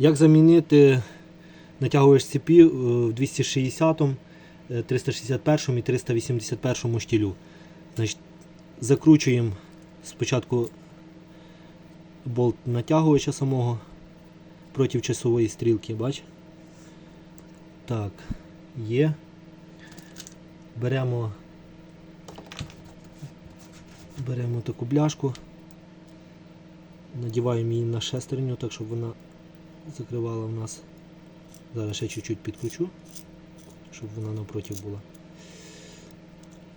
Як замінити натягувач цепі в 260, е, 361 і 381 штілю? Значить, закручуємо спочатку болт натягувача самого проти часової стрілки, бач? Так, є. Беремо, беремо таку бляшку, надіваємо її на шестерню, так щоб вона закривала в нас. Зараз ще чуть-чуть підключу, щоб вона навпроти була.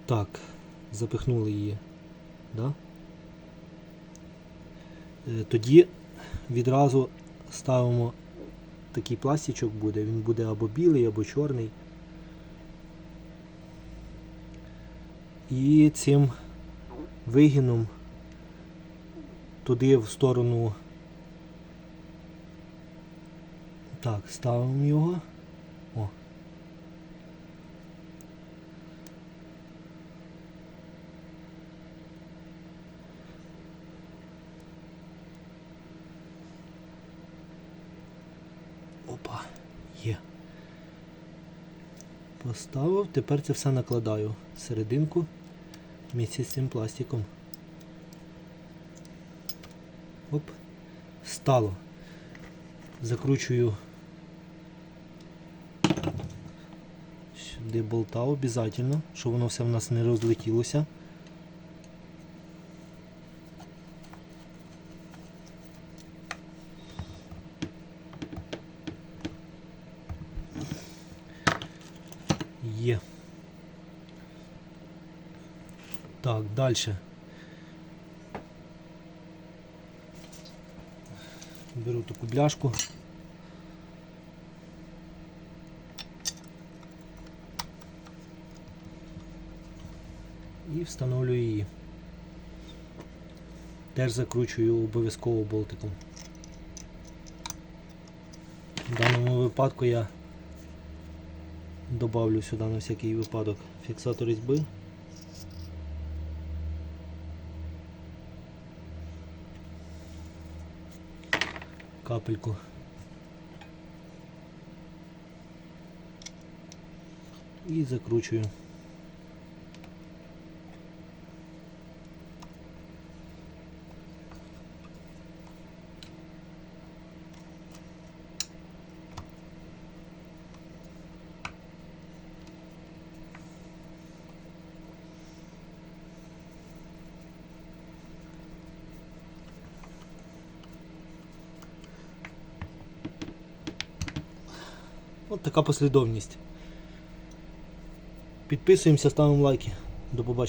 Так, запихнули її. Да? Е, Тоді відразу ставимо такий пластичок буде, він буде або білий, або чорний. І цим вигином туди в сторону. Так, ставимо його. О. Опа, є. Поставив, тепер це все накладаю серединку місці з цим пластиком. Оп, стало. Закручую сюди болта обов'язково, щоб воно все в нас не розлетілося. Є. Так, далі. Беру таку бляшку. І встановлюю її. Теж закручую обов'язково болтиком. В даному випадку я добавлю сюди на всякий випадок фіксатор різьби. Капельку. І закручую. От така послідовність. Підписуємося, ставимо лайки. До побачення.